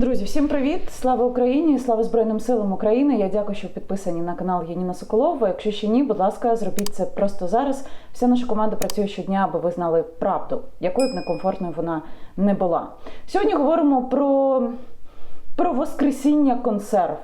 Друзі, всім привіт! Слава Україні! Слава Збройним силам України! Я дякую, що підписані на канал Яніна Соколова. Якщо ще ні, будь ласка, зробіть це просто зараз. Вся наша команда працює щодня, аби ви знали правду, якою б некомфортною вона не була. Сьогодні говоримо про, про воскресіння консерв.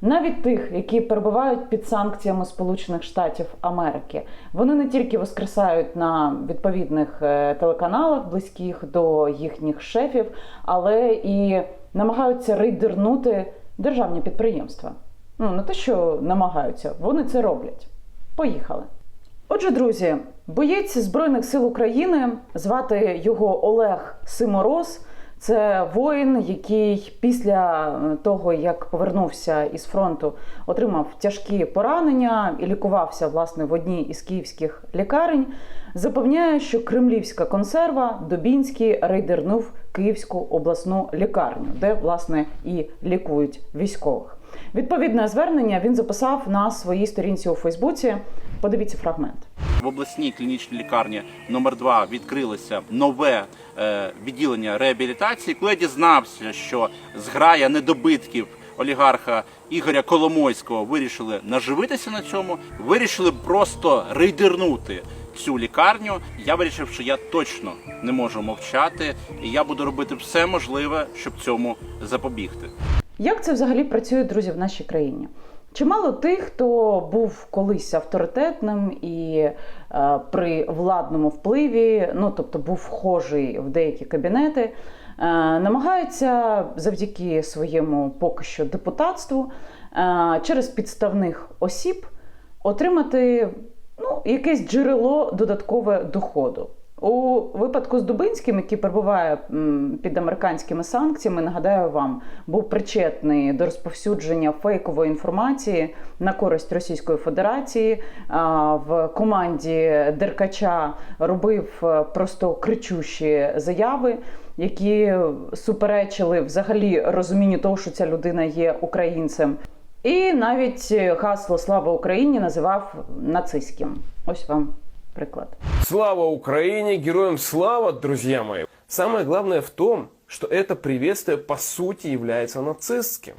Навіть тих, які перебувають під санкціями Сполучених Штатів Америки, вони не тільки воскресають на відповідних е, телеканалах, близьких до їхніх шефів, але і намагаються рейдернути державні підприємства. Ну не те, що намагаються, вони це роблять. Поїхали. Отже, друзі, боєць Збройних сил України, звати його Олег Симороз. Це воїн, який після того, як повернувся із фронту, отримав тяжкі поранення і лікувався власне в одній із київських лікарень. Запевняє, що кремлівська консерва Добінський рейдернув Київську обласну лікарню, де власне і лікують військових. Відповідне звернення він записав на своїй сторінці у Фейсбуці. Подивіться фрагмент. В обласній клінічній лікарні номер 2 відкрилося нове е, відділення реабілітації. Коли я дізнався, що зграя недобитків олігарха Ігоря Коломойського вирішили наживитися на цьому, вирішили просто рейдернути цю лікарню. Я вирішив, що я точно не можу мовчати, і я буду робити все можливе, щоб цьому запобігти. Як це взагалі працює, друзі, в нашій країні? Чимало тих, хто був колись авторитетним і е, при владному впливі, ну тобто був вхожий в деякі кабінети, е, намагаються завдяки своєму поки що депутатству е, через підставних осіб отримати ну, якесь джерело додаткове доходу. У випадку з Дубинським, який перебуває під американськими санкціями, нагадаю вам, був причетний до розповсюдження фейкової інформації на користь Російської Федерації. В команді Деркача робив е, просто кричущі заяви, які суперечили взагалі розумінню того, що ця людина є українцем. І навіть гасло Слава Україні називав нацистським. Ось вам приклад. Слава Украине, героям слава, друзья мои. Самое главное в том, что это приветствие по сути является нацистским.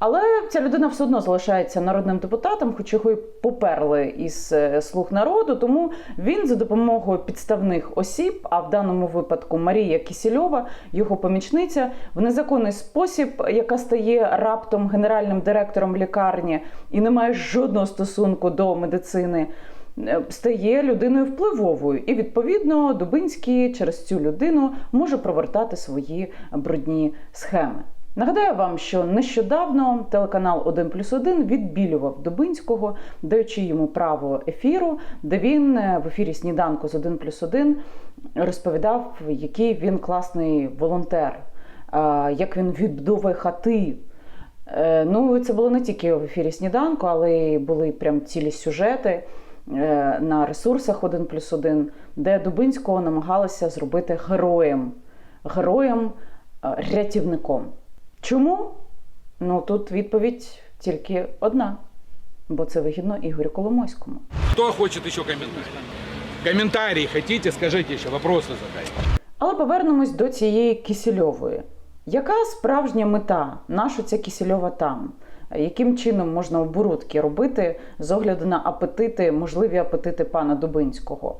Але ця людина все одно залишається народним депутатом, хоч його й поперли із е, слуг народу. Тому він за допомогою підставних осіб, а в даному випадку Марія Кісільова, його помічниця, в незаконний спосіб, яка стає раптом генеральним директором лікарні і не має жодного стосунку до медицини. Е, стає людиною впливовою, і відповідно Дубинський через цю людину може провертати свої брудні схеми. Нагадаю вам, що нещодавно телеканал 1 плюс 1 відбілював Дубинського, даючи йому право ефіру, де він е, в ефірі сніданку з 1 плюс 1 розповідав, який він класний волонтер, як він відбудовує хати. Е, ну, це було не тільки в ефірі сніданку, але й були прям цілі сюжети. Е, на ресурсах 1 плюс 1, де Дубинського намагалися зробити героєм, героєм е, рятівником. Чому? Ну тут відповідь тільки одна. Бо це вигідно Ігорю Коломойському. Хто хоче ще коментарі? Коментарі хотіте, скажіть ще, вопроси задайте. Але повернемось до цієї Кісельової. Яка справжня мета? Наша ця Кісельова там? Яким чином можна оборудки робити з огляду на апетити, можливі апетити пана Дубинського.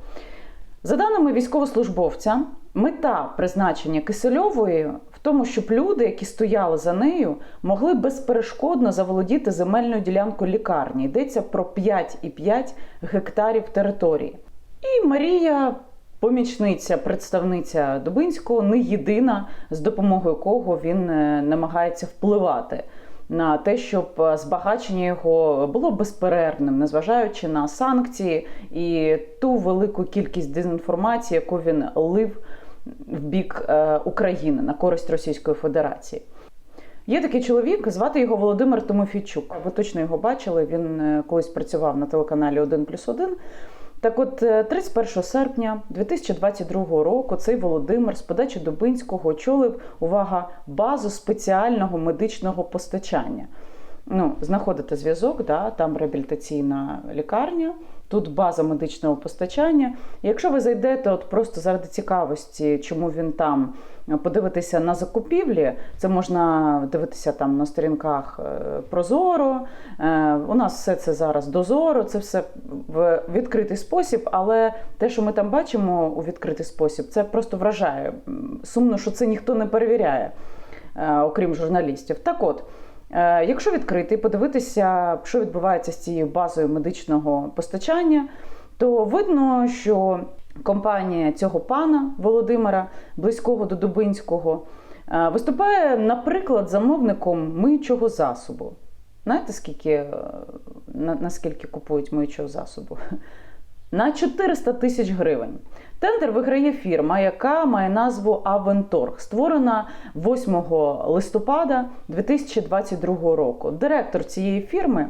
За даними військовослужбовця, мета призначення Кисельової в тому, щоб люди, які стояли за нею, могли безперешкодно заволодіти земельною ділянкою лікарні. Йдеться про 5,5 гектарів території. І Марія, помічниця, представниця Дубинського, не єдина, з допомогою кого він е, намагається впливати на те, щоб е, збагачення його було безперервним, незважаючи на санкції і ту велику кількість дезінформації, яку він лив в бік е, України на користь Російської Федерації. Є такий чоловік, звати його Володимир Тимофійчук. Ви точно його бачили. Він е, колись працював на телеканалі 1+,1. Плюс 1. Так от, 31 е, серпня 2022 року цей Володимир з подачі Дубинського очолив увага базу спеціального медичного постачання. ну, знаходити зв'язок, да, там реабілітаційна лікарня, тут база медичного постачання. Якщо ви зайдете от просто заради цікавості, чому він там, подивитися на закупівлі, це можна дивитися там на сторінках е, Прозоро. Е, У нас все це зараз дозоро, це все в відкритий спосіб, але те, що ми там бачимо у відкритий спосіб, це просто вражає. Сумно, що це ніхто не перевіряє, е, окрім журналістів. Так от. Е, Якщо відкрити подивитися, що відбувається з цією базою медичного постачання, то видно, що компанія цього пана Володимира, близького до Дубинського, е, виступає, наприклад, замовником миючого засобу. Знаєте, скільки, е, наскільки купують миючого засобу? На 400 тисяч гривень. Тендер виграє фірма, яка має назву Авенторг, створена 8 листопада 2022 року. Директор цієї фірми,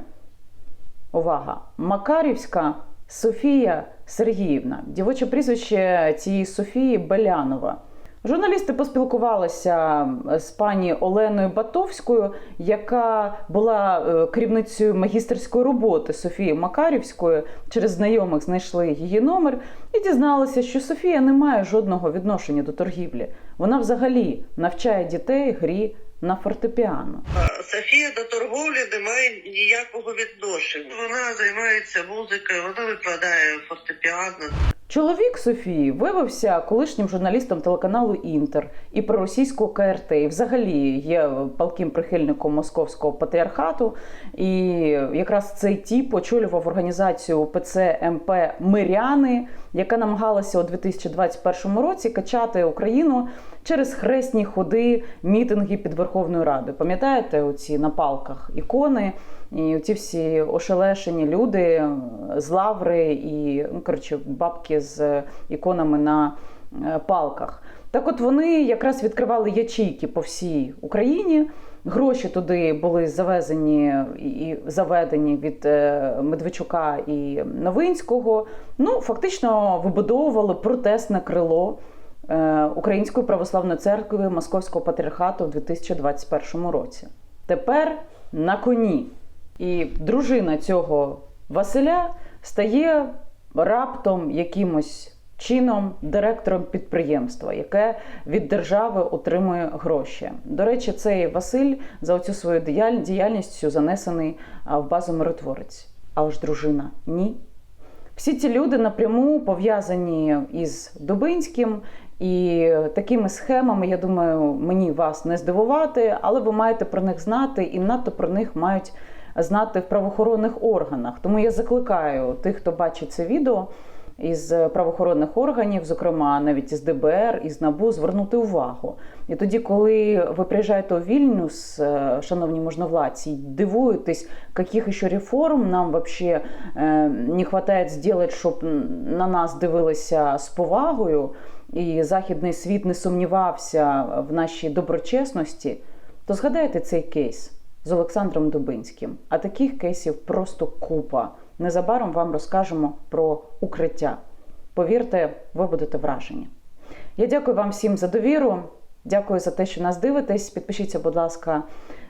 увага, Макарівська Софія Сергіївна. Дівоче прізвище цієї Софії Белянова. Журналісти поспілкувалися з пані Оленою Батовською, яка була е, керівницею магістерської роботи Софії Макарівської. Через знайомих знайшли її номер і дізналися, що Софія не має жодного відношення до торгівлі. Вона взагалі навчає дітей грі на фортепіано. Софія до торговлі не має ніякого відношення. Вона займається музикою, вона викладає фортепіано. Чоловік Софії виявився колишнім журналістом телеканалу Інтер і проросійського КРТ. І взагалі є палким прихильником московського патріархату. І якраз цей тіп очолював організацію ПЦ МП Миряни, яка намагалася у 2021 році качати Україну через хресні ходи, мітинги під Верховною Радою. Пам'ятаєте, оці на палках ікони? І ці всі ошелешені люди е, з лаври і ну, коротше, бабки з іконами на е, палках. Так от вони якраз відкривали ячейки по всій Україні. Гроші туди були завезені і заведені від е, Медведчука і Новинського. Ну, фактично вибудовували протестне крило е, Української православної церкви Московського патріархату в 2021 році. Тепер на коні. І дружина цього Василя стає раптом якимось чином директором підприємства, яке від держави отримує гроші. До речі, цей Василь за оцю свою діяль- діяльністю занесений в базу миротворець. Але ж дружина ні. Всі ці люди напряму пов'язані із Дубинським, і такими схемами, я думаю, мені вас не здивувати, але ви маєте про них знати, і надто про них мають знати в правоохоронних органах. Тому я закликаю тих, хто бачить це відео із правоохоронних органів, зокрема навіть із ДБР, із НАБУ, звернути увагу. І тоді, коли ви приїжджаєте у Вільнюс, е, шановні можновладці, дивуєтесь, яких ще реформ нам вообще е, не вистачає зробити, щоб на нас дивилися з повагою, і західний світ не сумнівався в нашій доброчесності, то згадайте цей кейс з Олександром Дубинським. А таких кейсів просто купа. Незабаром вам розкажемо про укриття. Повірте, ви будете вражені. Я дякую вам всім за довіру. Дякую за те, що нас дивитесь. Підпишіться, будь ласка,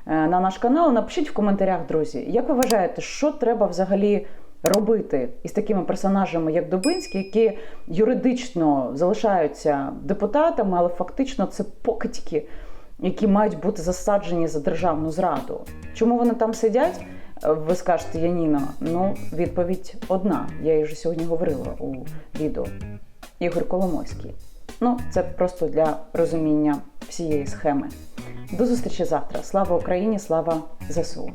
е, на наш канал. Напишіть в коментарях, друзі, як ви вважаєте, що треба взагалі робити із такими персонажами, як Дубинський, які юридично залишаються депутатами, але фактично це покидьки, які мають бути засаджені за державну зраду. Чому вони там сидять? Ви скажете, Яніна, ну відповідь одна. Я її вже сьогодні говорила у відео. Ігор Коломойський. Ну, це просто для розуміння всієї схеми. До зустрічі завтра. Слава Україні! Слава ЗСУ!